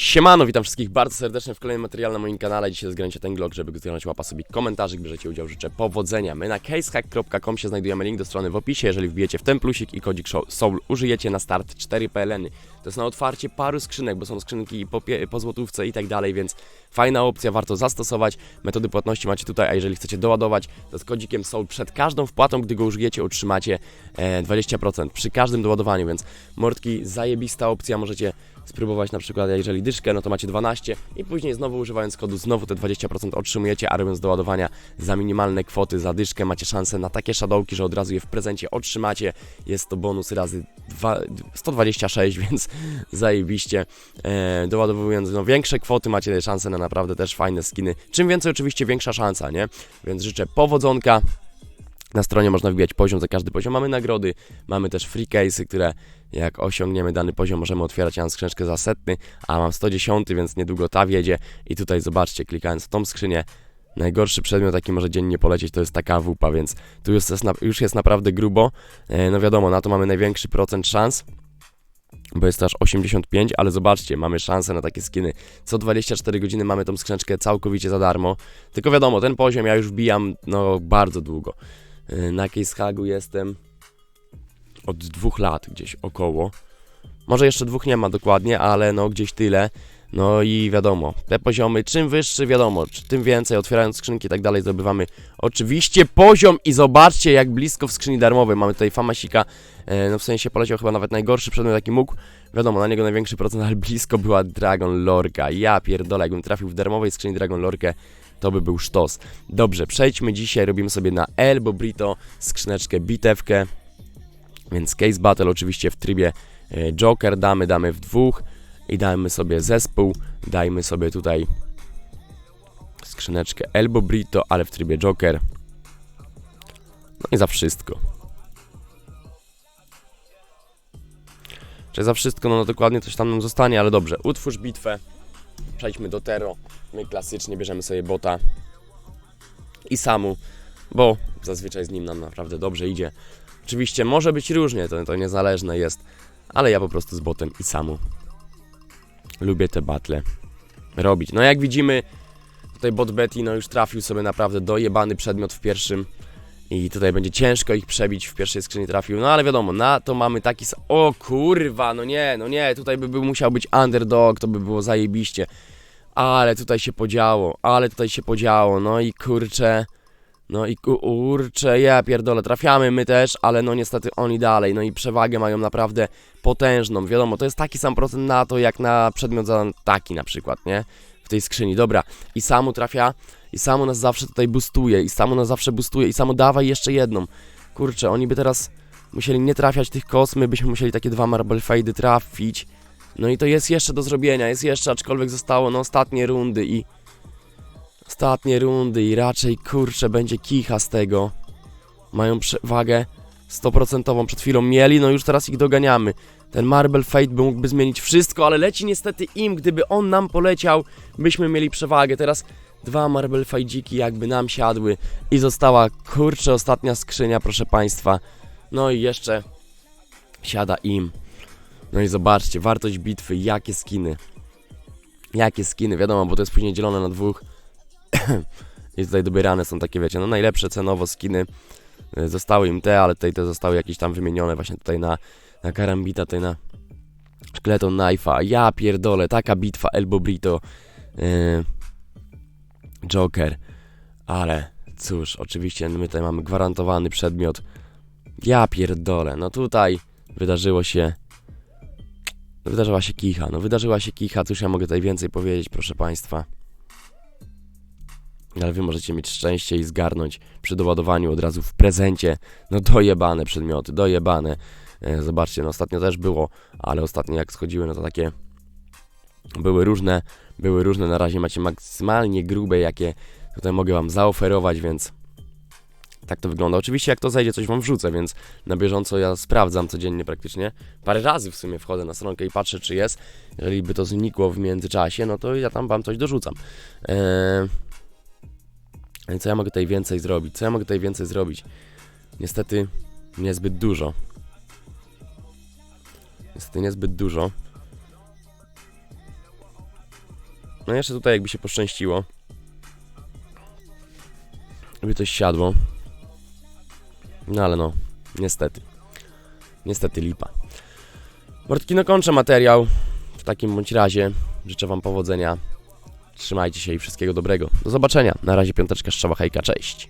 Siemano, witam wszystkich bardzo serdecznie w kolejnym materiale na moim kanale. Dzisiaj zgranicie ten vlog, żeby zgarnąć łapa sobie komentarzy, bierzecie udział, życzę powodzenia. My na casehack.com się znajdujemy link do strony w opisie. Jeżeli wbijecie w ten plusik i kodzik SOUL, użyjecie na start 4 PLN. To jest na otwarcie paru skrzynek, bo są skrzynki po, po złotówce i tak dalej, więc fajna opcja, warto zastosować. Metody płatności macie tutaj, a jeżeli chcecie doładować, to z kodzikiem SOUL przed każdą wpłatą, gdy go użyjecie, otrzymacie e, 20% przy każdym doładowaniu, więc mordki, zajebista opcja, możecie spróbować na przykład, jeżeli dyszkę, no to macie 12 i później znowu używając kodu znowu te 20% otrzymujecie, a robiąc doładowania za minimalne kwoty, za dyszkę macie szansę na takie shadowki, że od razu je w prezencie otrzymacie. Jest to bonus razy dwa, 126, więc zajebiście. E, doładowując no, większe kwoty macie szansę na naprawdę też fajne skiny. Czym więcej oczywiście większa szansa, nie? Więc życzę powodzonka. Na stronie można wbijać poziom, za każdy poziom mamy nagrody, mamy też free case'y, które jak osiągniemy dany poziom możemy otwierać ja mam skrzyneczkę za setny, a mam 110, więc niedługo ta wiedzie i tutaj zobaczcie, klikając w tą skrzynię, najgorszy przedmiot jaki może dziennie polecieć to jest taka wupa, więc tu już jest, już jest naprawdę grubo, e, no wiadomo, na to mamy największy procent szans, bo jest to aż 85, ale zobaczcie, mamy szansę na takie skiny. Co 24 godziny mamy tą skrzyneczkę całkowicie za darmo. Tylko wiadomo, ten poziom ja już wbijam no bardzo długo. Yy, Na Case Hagu jestem od dwóch lat gdzieś około. Może jeszcze dwóch nie ma dokładnie, ale no gdzieś tyle. No i wiadomo, te poziomy, czym wyższy, wiadomo, tym więcej, otwierając skrzynki i tak dalej, zdobywamy oczywiście poziom i zobaczcie jak blisko w skrzyni darmowej mamy tutaj Famasika, e, no w sensie poleciał chyba nawet najgorszy przedmiot jaki mógł, wiadomo, na niego największy procent, ale blisko była Dragon Lorka, ja pierdolę, jakbym trafił w darmowej skrzyni Dragon Lorkę, to by był sztos. Dobrze, przejdźmy dzisiaj, robimy sobie na Elbo Brito skrzyneczkę bitewkę, więc Case Battle oczywiście w trybie e, Joker damy, damy w dwóch i damy sobie zespół, dajmy sobie tutaj skrzyneczkę Elbo Brito, ale w trybie Joker. No i za wszystko. Czy za wszystko, no, no dokładnie coś tam nam zostanie, ale dobrze. Utwórz bitwę, przejdźmy do Tero. My klasycznie bierzemy sobie bota i samu, bo zazwyczaj z nim nam naprawdę dobrze idzie. Oczywiście może być różnie, to, to niezależne jest, ale ja po prostu z botem i samu lubię te battle robić. No jak widzimy, tutaj bot Betty no już trafił sobie naprawdę dojebany przedmiot w pierwszym i tutaj będzie ciężko ich przebić, w pierwszej skrzyni trafił, no ale wiadomo, na to mamy taki... O kurwa, no nie, no nie, tutaj by był musiał być underdog, to by było zajebiście. Ale tutaj się podziało, ale tutaj się podziało, no i kurczę... No i kurczę, ja pierdolę, trafiamy my też, ale no niestety oni dalej, no i przewagę mają naprawdę potężną, wiadomo, to jest taki sam procent na to, jak na przedmiot za taki na przykład, nie? Tej skrzyni, dobra, i samu trafia, i samu nas zawsze tutaj boostuje, i samu nas zawsze boostuje, i samu dawaj jeszcze jedną. Kurczę, oni by teraz musieli nie trafiać tych kos, my byśmy musieli takie dwa Marble Fade'y trafić. No i to jest jeszcze do zrobienia, jest jeszcze, aczkolwiek zostało no ostatnie rundy i... Ostatnie rundy i raczej kurczę będzie kicha z tego. Mają przewagę 100% przed chwilą mieli, no już teraz ich doganiamy. Ten Marble Fate by mógłby zmienić wszystko, ale leci niestety im, gdyby on nam poleciał, byśmy mieli przewagę. Teraz dwa Marble Fajdziki jakby nam siadły i została kurczę ostatnia skrzynia, proszę Państwa. No i jeszcze siada im. No i zobaczcie, wartość bitwy, jakie skiny. Jakie skiny, wiadomo, bo to jest później dzielone na dwóch. I tutaj dobierane są takie, wiecie, no najlepsze cenowo skiny. Zostały im te, ale tutaj te zostały jakieś tam wymienione właśnie tutaj na, na Karambita, tutaj na Szkeleton Knife'a. Ja pierdolę, taka bitwa Elbow Brito. Yy, Joker. Ale cóż, oczywiście my tutaj mamy gwarantowany przedmiot. Ja pierdolę, no tutaj wydarzyło się... Wydarzyła się kicha, no wydarzyła się kicha, cóż ja mogę tutaj więcej powiedzieć, proszę Państwa. Ale wy możecie mieć szczęście i zgarnąć przy doładowaniu od razu w prezencie. No dojebane przedmioty, dojebane. E, Zobaczcie, no ostatnio też było, ale ostatnio jak schodziły, no to takie były różne, były różne. Na razie macie maksymalnie grube, jakie tutaj mogę wam zaoferować, więc tak to wygląda. Oczywiście jak to zejdzie, coś wam wrzucę, więc na bieżąco ja sprawdzam codziennie praktycznie. Parę razy w sumie wchodzę na stronkę i patrzę, czy jest. Jeżeli by to znikło w międzyczasie, no to ja tam wam coś dorzucam. Eee... Co ja mogę tutaj więcej zrobić? Co ja mogę tutaj więcej zrobić? Niestety niezbyt dużo. Niestety niezbyt dużo. No jeszcze tutaj jakby się poszczęściło. By coś siadło. No ale no, niestety. Niestety lipa. Mordki, no kończę materiał. W takim bądź razie życzę Wam powodzenia. Trzymajcie się i wszystkiego dobrego. Do zobaczenia. Na razie piąteczka strzała hejka, cześć.